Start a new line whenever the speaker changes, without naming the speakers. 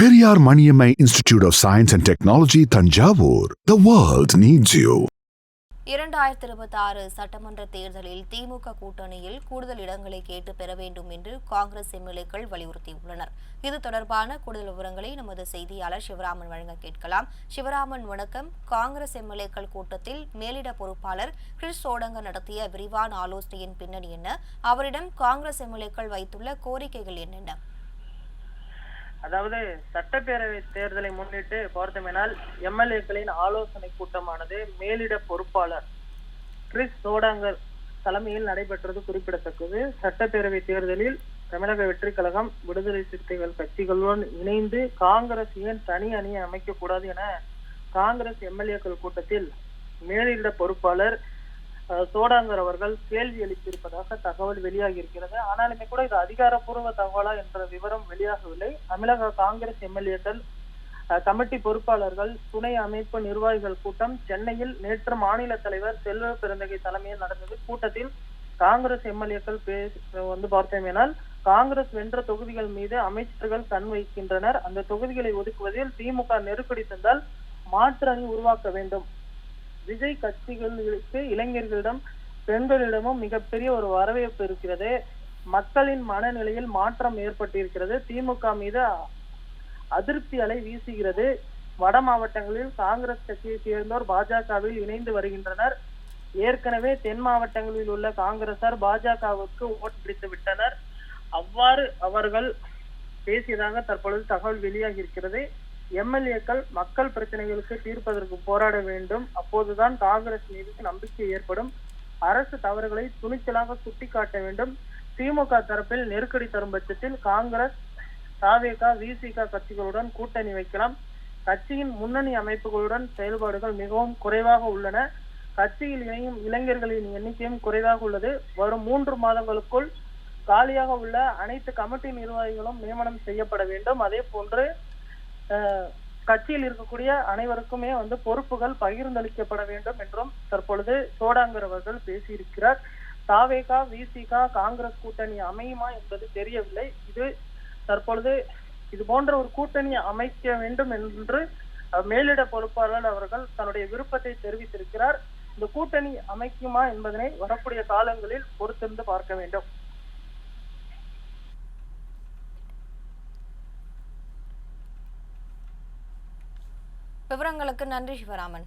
Periyar Maniammai Institute of Science and Technology, Tanjavur. The world needs you.
இரண்டாயிரத்தி இருபத்தி ஆறு சட்டமன்ற தேர்தலில் திமுக கூட்டணியில் கூடுதல் இடங்களை கேட்டு பெற வேண்டும் என்று காங்கிரஸ் எம்எல்ஏக்கள் வலியுறுத்தியுள்ளனர். இது தொடர்பான கூடுதல் விவரங்களை நமது செய்தியாளர் சிவராமன் வழங்க கேட்கலாம். சிவராமன் வணக்கம். காங்கிரஸ் எம்எல்ஏக்கள் கூட்டத்தில் மேலிட பொறுப்பாளர் கிறிஸ் சோடங்க நடத்திய விரிவான ஆலோசனையின் பின்னணி என்ன? அவரிடம் காங்கிரஸ் எம்எல்ஏக்கள் வைத்துள்ள கோரிக்கைகள் என்னென்ன?
அதாவது சட்டப்பேரவை தேர்தலை முன்னிட்டு பார்த்தோமேனால் எம்எல்ஏக்களின் ஆலோசனை கூட்டமானது மேலிட பொறுப்பாளர் கிறிஸ் சோடாங்கர் தலைமையில் நடைபெற்றது குறிப்பிடத்தக்கது. சட்டப்பேரவை தேர்தலில் தமிழக வெற்றி கழகம் விடுதலை சிறுத்தைகள் கட்சிகளுடன் இணைந்து காங்கிரஸ் ஏன் தனி அணியை அமைக்கக்கூடாது என காங்கிரஸ் எம்எல்ஏக்கள் கூட்டத்தில் மேலிட பொறுப்பாளர் சோடாங்கர் அவர்கள் கேள்வி எழுப்பியிருப்பதாக தகவல் வெளியாகி இருக்கிறது ஆனாலுமே கூட இது அதிகாரப்பூர்வ தகவலா என்ற விவரம் வெளியாகவில்லை. தமிழக காங்கிரஸ் எம்எல்ஏக்கள் கமிட்டி பொறுப்பாளர்கள் துணை அமைப்பு நிர்வாகிகள் கூட்டம் சென்னையில் நேற்று மாநில தலைவர் செல்வ பிறந்தகை தலைமையில் நடந்தது. கூட்டத்தில் காங்கிரஸ் எம்எல்ஏக்கள் வந்து பார்த்தோமேனால் காங்கிரஸ் வென்ற தொகுதிகள் மீது அமைச்சர்கள் கண் வைக்கின்றனர். அந்த தொகுதிகளை ஒதுக்குவதில் திமுக நெருக்கடி தந்தால் மாற்று அணி உருவாக்க வேண்டும். விஜய் கட்சிகளுக்கு இளைஞர்களிடம் பெண்களிடமும் மிகப்பெரிய ஒரு வரவேற்பு இருக்கிறது. மக்களின் மனநிலையில் மாற்றம் ஏற்பட்டிருக்கிறது. திமுக மீது அதிருப்தி அலை வீசுகிறது. வட மாவட்டங்களில் காங்கிரஸ் கட்சியை சேர்ந்தோர் பாஜகவில் இணைந்து வருகின்றனர். ஏற்கனவே தென் மாவட்டங்களில் உள்ள காங்கிரசார் பாஜகவுக்கு ஓட்டு பிடித்து விட்டனர். அவ்வாறு அவர்கள் பேசியதாக தற்பொழுது தகவல் வெளியாகி இருக்கிறது. எம்எல்ஏக்கள் மக்கள் பிரச்சனைகளுக்கு தீர்ப்பதற்கு போராட வேண்டும். அப்போதுதான் காங்கிரஸ் மீது நம்பிக்கை ஏற்படும். அரசு தவறுகளை துணிச்சலாக சுட்டிக்காட்ட வேண்டும். திமுக தரப்பில் நெருக்கடி தரும் பட்சத்தில் காங்கிரஸ் தாவேகா விசிக கட்சிகளுடன் கூட்டணி வைக்கலாம். கட்சியின் முன்னணி அமைப்புகளுடன் செயல்பாடுகள் மிகவும் குறைவாக உள்ளன. கட்சியில் இணையும் இளைஞர்களின் எண்ணிக்கையும் குறைவாக உள்ளது. வரும் மூன்று மாதங்களுக்குள் காலியாக உள்ள அனைத்து கமிட்டி நிர்வாகிகளும் நியமனம் செய்யப்பட வேண்டும். அதே போன்று கட்சியில் இருக்கக்கூடிய அனைவருக்குமே வந்து பொறுப்புகள் பகிர்ந்தளிக்கப்பட வேண்டும் என்றும் தற்பொழுது சோடாங்கர் அவர்கள் பேசியிருக்கிறார். தாவேகா விசிகா காங்கிரஸ் கூட்டணி அமையுமா என்பது தெரியவில்லை. இது தற்பொழுது இது போன்ற ஒரு கூட்டணி அமைக்க வேண்டும் என்று மேலிட பொறுப்பாளர் அவர்கள் தன்னுடைய விருப்பத்தை தெரிவித்திருக்கிறார். இந்த கூட்டணி அமைக்குமா என்பதனை வரக்கூடிய காலங்களில் பொறுத்திருந்து பார்க்க வேண்டும்.
விவரங்களுக்கு நன்றி சிவராமன்.